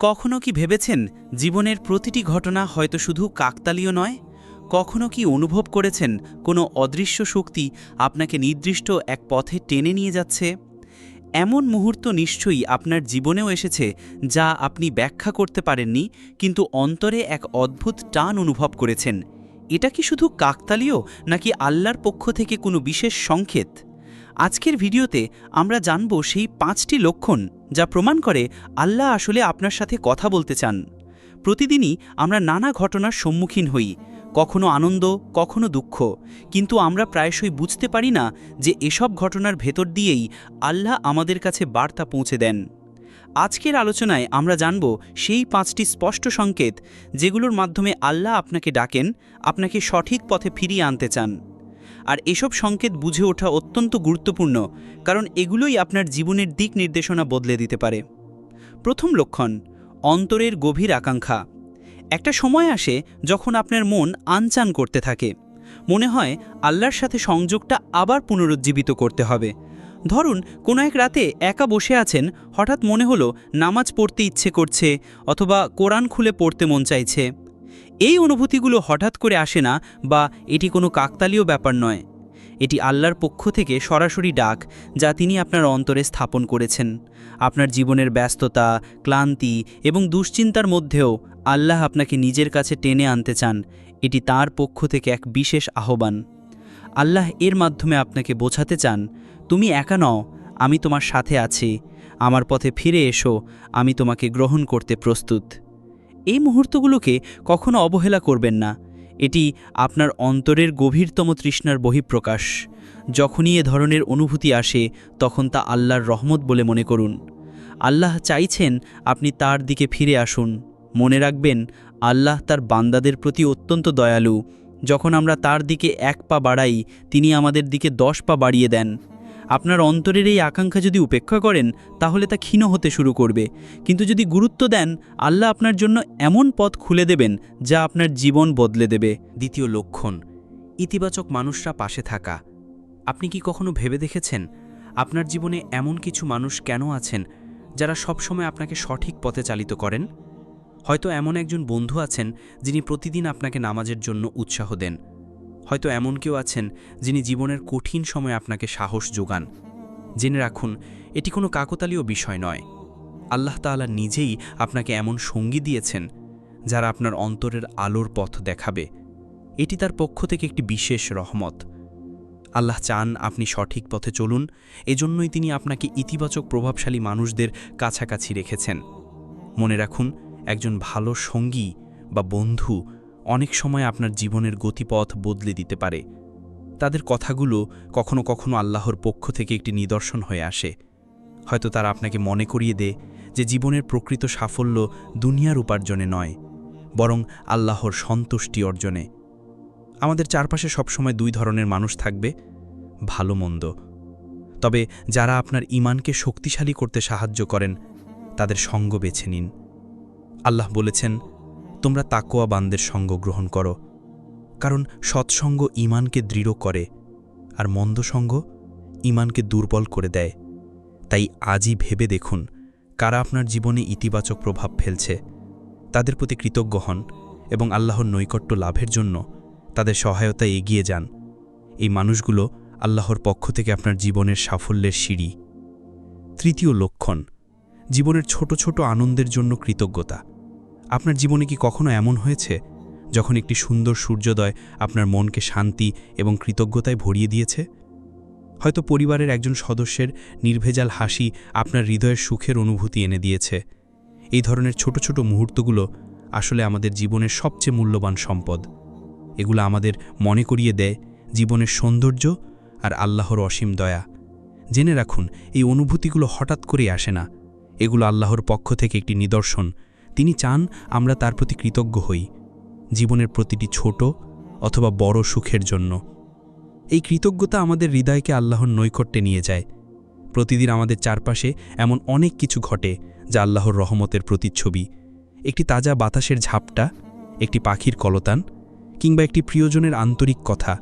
কখনো কি ভেবেছেন জীবনের প্রতিটি ঘটনা হয়তো শুধু কাকতালীয় নয়? কখনো কি অনুভব করেছেন কোনো অদৃশ্য শক্তি আপনাকে নির্দিষ্ট এক পথে টেনে নিয়ে যাচ্ছে? এমন মুহূর্ত নিশ্চয়ই আপনার জীবনেও এসেছে যা আপনি ব্যাখ্যা করতে পারেননি, কিন্তু অন্তরে এক অদ্ভুত টান অনুভব করেছেন। এটা কি শুধু কাকতালীয়, নাকি আল্লাহর পক্ষ থেকে কোনো বিশেষ সংকেত? আজকের ভিডিওতে আমরা জানব সেই পাঁচটি লক্ষণ। যা প্রমাণ করে আল্লাহ আসলে আপনার সাথে কথা বলতে চান। প্রতিদিনই আমরা নানা ঘটনার সম্মুখীন হই, কখনো আনন্দ, কখনো দুঃখ। কিন্তু আমরা প্রায়শই বুঝতে পারি না যে এসব ঘটনার ভেতর দিয়েই আল্লাহ আমাদের কাছে বার্তা পৌঁছে দেন। আজকের আলোচনায় আমরা জানব সেই পাঁচটি স্পষ্ট সংকেত যেগুলোর মাধ্যমে আল্লাহ আপনাকে ডাকেন, আপনাকে সঠিক পথে ফিরিয়ে আনতে চান। আর এসব সংকেত বুঝে ওঠা অত্যন্ত গুরুত্বপূর্ণ, কারণ এগুলোই আপনার জীবনের দিক নির্দেশনা বদলে দিতে পারে। প্রথম লক্ষণ, অন্তরের গভীর আকাঙ্ক্ষা। একটা সময় আসে যখন আপনার মন আনচান করতে থাকে। মনে হয় আল্লাহর সাথে সংযোগটা আবার পুনরুজ্জীবিত করতে হবে। ধরুন, কোনো এক রাতে একা বসে আছেন, হঠাৎ মনে হলো নামাজ পড়তে ইচ্ছে করছে অথবা কোরআন খুলে পড়তে মন চাইছে। এই অনুভূতিগুলো হঠাৎ করে আসে না বা এটি কোনো কাকতালীয় ব্যাপার নয়। এটি আল্লাহর পক্ষ থেকে সরাসরি ডাক যা তিনি আপনার অন্তরে স্থাপন করেছেন। আপনার জীবনের ব্যস্ততা, ক্লান্তি এবং দুশ্চিন্তার মধ্যেও আল্লাহ আপনাকে নিজের কাছে টেনে আনতে চান। এটি তার পক্ষ থেকে এক বিশেষ আহ্বান। আল্লাহ এর মাধ্যমে আপনাকে বোঝাতে চান, তুমি একা নও, আমি তোমার সাথে আছি। আমার পথে ফিরে এসো, আমি তোমাকে গ্রহণ করতে প্রস্তুত। এই মুহূর্তগুলোকে কখনো অবহেলা করবেন না। এটি আপনার অন্তরের গভীরতম তৃষ্ণার বহিঃপ্রকাশ। যখনই এ ধরনের অনুভূতি আসে, তখন তা আল্লাহর রহমত বলে মনে করুন। আল্লাহ চাইছেন আপনি তার দিকে ফিরে আসুন। মনে রাখবেন, আল্লাহ তার বান্দাদের প্রতি অত্যন্ত দয়ালু। যখন আমরা তার দিকে এক পা বাড়াই, তিনি আমাদের দিকে দশ পা বাড়িয়ে দেন। আপনার অন্তরের এই আকাঙ্ক্ষা যদি উপেক্ষা করেন, তাহলে তা ক্ষীণ হতে শুরু করবে। কিন্তু যদি গুরুত্ব দেন, আল্লাহ আপনার জন্য এমন পথ খুলে দেবেন, যা আপনার জীবন বদলে দেবে। দ্বিতীয় লক্ষণ, ইতিবাচক মানুষরা পাশে থাকা। আপনি কি কখনো ভেবে দেখেছেন, আপনার জীবনে এমন কিছু মানুষ কেন আছেন, যারা সবসময় আপনাকে সঠিক পথে চালিত করেন? হয়তো এমন একজন বন্ধু আছেন, যিনি প্রতিদিন আপনাকে নামাজের জন্য উৎসাহ দেন। হয়তো এমন কেউ আছেন যিনি জীবনের কঠিন সময়ে আপনাকে সাহস যোগান। জেনে রাখুন, এটি কোনো কাকতালীয় বিষয় নয়। আল্লাহ তাআলা নিজেই আপনাকে এমন সঙ্গী দিয়েছেন, যারা আপনার অন্তরের আলোর পথ দেখাবে। এটি তার পক্ষ থেকে একটি বিশেষ রহমত। আল্লাহ চান আপনি সঠিক পথে চলুন, এজন্যই তিনি আপনাকে ইতিবাচক প্রভাবশালী মানুষদের কাছাকাছি রেখেছেন। মনে রাখুন, একজন ভালো সঙ্গী বা বন্ধু অনেক সময় আপনার জীবনের গতিপথ বদলে দিতে পারে। তাদের কথাগুলো কখনো কখনো আল্লাহর পক্ষ থেকে একটি নিদর্শন হয়ে আসে। হয়তো তারা আপনাকে মনে করিয়ে দেয় যে জীবনের প্রকৃত সাফল্য দুনিয়ার উপার্জনে নয়, বরং আল্লাহর সন্তুষ্টি অর্জনে। আমাদের চারপাশে সবসময় দুই ধরনের মানুষ থাকবে, ভালো মন্দ। তবে যারা আপনার ইমানকে শক্তিশালী করতে সাহায্য করেন, তাদের সঙ্গ বেছে নিন। আল্লাহ বলেছেন তোমরা তাকোয়া বান্দের সঙ্গ গ্রহণ করো, কারণ সৎসঙ্গ ইমানকে দৃঢ় করে আর মন্দ সঙ্গ ইমানকে দুর্বল করে দেয়। তাই আজই ভেবে দেখুন কারা আপনার জীবনে ইতিবাচক প্রভাব ফেলছে। তাদের প্রতি কৃতজ্ঞ হন এবং আল্লাহর নৈকট্য লাভের জন্য তাদের সহায়তায় এগিয়ে যান। এই মানুষগুলো আল্লাহর পক্ষ থেকে আপনার জীবনের সাফল্যের সিঁড়ি। তৃতীয় লক্ষণ, জীবনের ছোট ছোট আনন্দের জন্য কৃতজ্ঞতা। আপনার জীবনে কি কখনো এমন হয়েছে? যখন একটি সুন্দর সূর্যোদয় আপনার মনকে শান্তি এবং কৃতজ্ঞতায় ভরিয়ে দিয়েছে? হয়তো পরিবারের একজন সদস্যের নির্ভেজাল হাসি আপনার হৃদয়ের সুখের অনুভূতি এনে দিয়েছে। এই ধরনের ছোট ছোট মুহূর্তগুলো আসলে আমাদের জীবনের সবচেয়ে মূল্যবান সম্পদ। এগুলো আমাদের মনে করিয়ে দেয় জীবনের সৌন্দর্য আর আল্লাহর অসীম দয়া। জেনে রাখুন, এই অনুভূতিগুলো হঠাৎ করেই আসে না। এগুলো আল্লাহর পক্ষ থেকে একটি নিদর্শন। তিনি চান আমরা তার প্রতি কৃতজ্ঞ হই, জীবনের প্রতিটি ছোট অথবা বড় সুখের জন্য। এই কৃতজ্ঞতা আমাদের হৃদয়কে আল্লাহর নৈকট্যে নিয়ে যায়। প্রতিদিন আমাদের চারপাশে এমন অনেক কিছু ঘটে, যা আল্লাহর রহমতের প্রতিচ্ছবি। একটি তাজা বাতাসের ঝাপটা, একটি পাখির কলতান, কিংবা একটি প্রিয়জনের আন্তরিক কথা।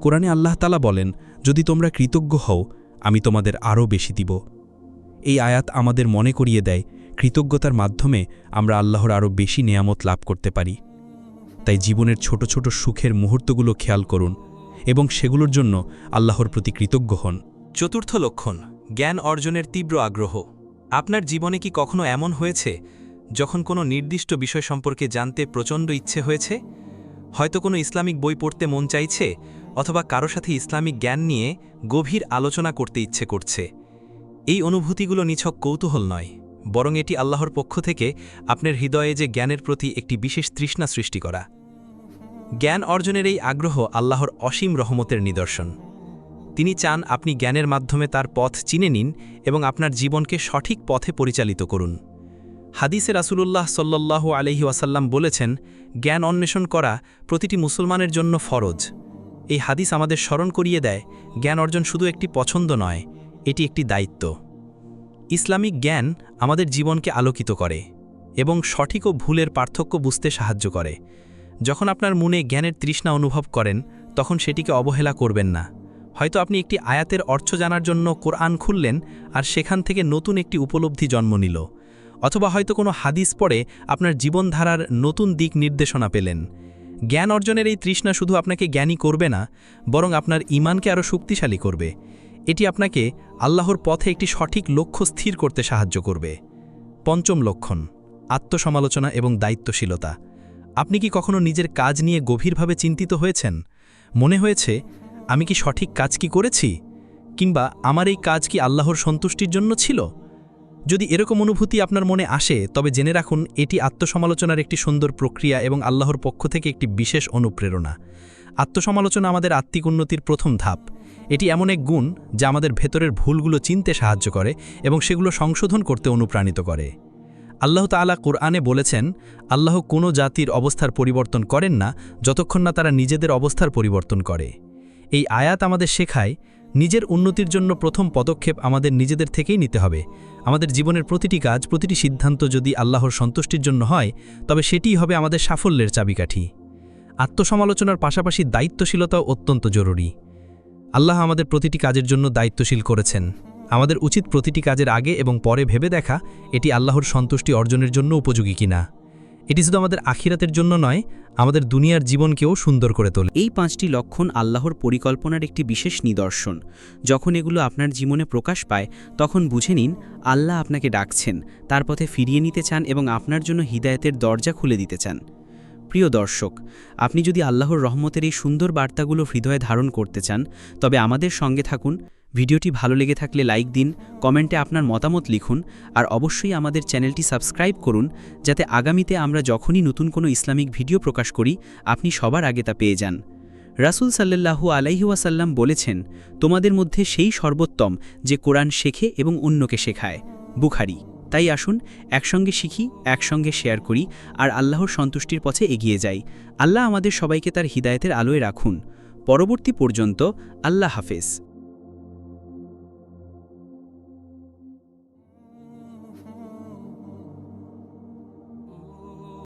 কোরআনে আল্লাহ তালা বলেন, যদি তোমরা কৃতজ্ঞ হও, আমি তোমাদের আরও বেশি দিব। এই আয়াত আমাদের মনে করিয়ে দেয় কৃতজ্ঞতার মাধ্যমে আমরা আল্লাহর আরও বেশি নেয়ামত লাভ করতে পারি। তাই জীবনের ছোট ছোট সুখের মুহূর্তগুলো খেয়াল করুন এবং সেগুলোর জন্য আল্লাহর প্রতি কৃতজ্ঞ হন। চতুর্থ লক্ষণ, জ্ঞান অর্জনের তীব্র আগ্রহ। আপনার জীবনে কি কখনো এমন হয়েছে যখন কোনো নির্দিষ্ট বিষয় সম্পর্কে জানতে প্রচণ্ড ইচ্ছে হয়েছে? হয়তো কোনো ইসলামিক বই পড়তে মন চাইছে অথবা কারও সাথে ইসলামিক জ্ঞান নিয়ে গভীর আলোচনা করতে ইচ্ছে করছে। এই অনুভূতিগুলো নিছক কৌতূহল নয়। বরং এটি আল্লাহর পক্ষ থেকে আপনার হৃদয়ে যে জ্ঞানের প্রতি একটি বিশেষ তৃষ্ণা সৃষ্টি করা। জ্ঞান অর্জনের এই আগ্রহ আল্লাহর অসীম রহমতের নিদর্শন। তিনি চান আপনি জ্ঞানের মাধ্যমে তার পথ চিনে নিন এবং আপনার জীবনকে সঠিক পথে পরিচালিত করুন। হাদিসে রাসুলুল্লাহ সাল্লাল্লাহু আলহি ওয়াসাল্লাম বলেছেন, জ্ঞান অন্বেষণ করা প্রতিটি মুসলমানের জন্য ফরজ। এই হাদিস আমাদের স্মরণ করিয়ে দেয়, জ্ঞান অর্জন শুধু একটি পছন্দ নয়, এটি একটি দায়িত্ব। ইসলামিক জ্ঞান আমাদের জীবনকে আলোকিত করে এবং সঠিক ও ভুলের পার্থক্য বুঝতে সাহায্য করে। যখন আপনার মনে জ্ঞানের তৃষ্ণা অনুভব করেন, তখন সেটিকে অবহেলা করবেন না। হয়তো আপনি একটি আয়াতের অর্থ জানার জন্য কোরআন খুললেন আর সেখান থেকে নতুন একটি উপলব্ধি জন্ম নিল। অথবা হয়তো কোনো হাদিস পড়ে আপনার জীবনধারার নতুন দিক নির্দেশনা পেলেন। জ্ঞান অর্জনের এই তৃষ্ণা শুধু আপনাকে জ্ঞানী করবে না, বরং আপনার ইমানকে আরও শক্তিশালী করবে। এটি আপনাকে আল্লাহর পথে একটি সঠিক লক্ষ্য স্থির করতে সাহায্য করবে। পঞ্চম লক্ষণ, আত্মসমালোচনা এবং দায়িত্বশীলতা। আপনি কি কখনো নিজের কাজ নিয়ে গভীরভাবে চিন্তিত হয়েছেন? মনে হয়েছে, আমি কি সঠিক কাজ কি করেছি? কিংবা আমার এই কাজ কি আল্লাহর সন্তুষ্টির জন্য ছিল? যদি এরকম অনুভূতি আপনার মনে আসে, তবে জেনে রাখুন, এটি আত্মসমালোচনার একটি সুন্দর প্রক্রিয়া এবং আল্লাহর পক্ষ থেকে একটি বিশেষ অনুপ্রেরণা। আত্মসমালোচনা আমাদের আত্মিক উন্নতির প্রথম ধাপ। এটি এমন এক গুণ যা আমাদের ভেতরের ভুলগুলো চিনতে সাহায্য করে এবং সেগুলো সংশোধন করতে অনুপ্রাণিত করে। আল্লাহ তাআলা কোরআনে বলেছেন, আল্লাহ কোনো জাতির অবস্থার পরিবর্তন করেন না যতক্ষণ না তারা নিজেদের অবস্থার পরিবর্তন করে। এই আয়াত আমাদের শেখায়, নিজের উন্নতির জন্য প্রথম পদক্ষেপ আমাদের নিজেদের থেকেই নিতে হবে। আমাদের জীবনের প্রতিটি কাজ, প্রতিটি সিদ্ধান্ত যদি আল্লাহর সন্তুষ্টির জন্য হয়, তবে সেটিই হবে আমাদের সাফল্যের চাবিকাঠি। আত্মসমালোচনার পাশাপাশি দায়িত্বশীলতাও অত্যন্ত জরুরি। আল্লাহ আমাদের প্রতিটি কাজের জন্য দায়িত্বশীল করেছেন। আমাদের উচিত প্রতিটি কাজের আগে এবং পরে ভেবে দেখা এটি আল্লাহর সন্তুষ্টি অর্জনের জন্য উপযোগী কিনা। এটি শুধু আমাদের আখিরাতের জন্য নয়, আমাদের দুনিয়ার জীবনকেও সুন্দর করে তোলে। এই পাঁচটি লক্ষণ আল্লাহর পরিকল্পনার একটি বিশেষ নিদর্শন। যখন এগুলো আপনার জীবনে প্রকাশ পায়, তখন বুঝে নিন, আল্লাহ আপনাকে ডাকছেন, তার পথে ফিরিয়ে নিতে চান এবং আপনার জন্য হিদায়তের দরজা খুলে দিতে চান। প্রিয় দর্শক, আপনি যদি আল্লাহর রহমতের এই সুন্দর বার্তাগুলো হৃদয়ে ধারণ করতে চান, তবে আমাদের সঙ্গে থাকুন। ভিডিওটি ভালো লেগে থাকলে লাইক দিন, কমেন্টে আপনার মতামত লিখুন, আর অবশ্যই আমাদের চ্যানেলটি সাবস্ক্রাইব করুন, যাতে আগামীতে আমরা যখনই নতুন কোনো ইসলামিক ভিডিও প্রকাশ করি, আপনি সবার আগে তা পেয়ে যান। রাসুল সাল্লাল্লাহু আলাইহুয়াসাল্লাম বলেছেন, তোমাদের মধ্যে সেই সর্বোত্তম যে কোরআন শেখে এবং অন্যকে শেখায়। বুখারি। তাই আসুন, একসঙ্গে শিখি, একসঙ্গে শেয়ার করি আর আল্লাহর সন্তুষ্টির পথে এগিয়ে যাই। আল্লাহ আমাদের সবাইকে তার হৃদায়তের আলোয় রাখুন। পরবর্তী পর্যন্ত আল্লাহ হাফেজ।